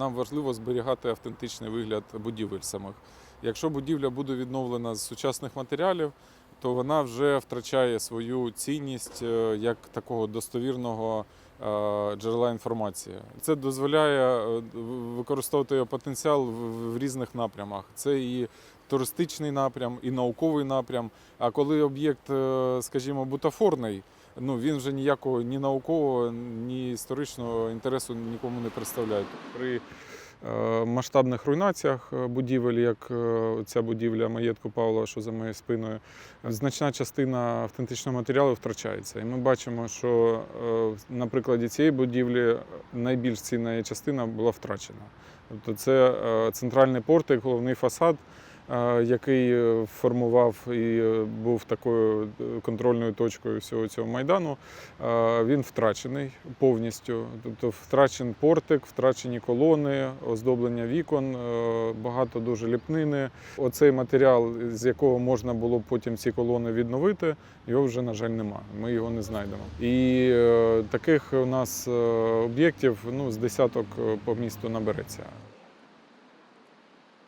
нам важливо зберігати автентичний вигляд будівель самих. Якщо будівля буде відновлена з сучасних матеріалів, то вона вже втрачає свою цінність е, як такого достовірного е, джерела інформації. Це дозволяє е, використовувати його потенціал в- різних напрямах. Це і туристичний напрям, і науковий напрям. А коли об'єкт, скажімо, бутафорний, ну він вже ніякого ні наукового, ні історичного інтересу нікому не представляє. При масштабних руйнаціях е, будівель, як е, ця будівля маєтку Павла, що за моєю спиною, значна частина автентичного матеріалу втрачається. І ми бачимо, що е, на прикладі цієї будівлі найбільш цінна частина була втрачена. Тобто це е, центральний портик, головний фасад, е, який е, формував і е, був такою е, контрольною точкою всього цього майдану. Він втрачений повністю. Тобто втрачений портик, втрачені колони, оздоблення вікон, багато дуже ліпнини. Оцей матеріал, з якого можна було потім ці колони відновити, його вже, на жаль, немає. Ми його не знайдемо. І таких у нас об'єктів ну, з десяток по місту набереться.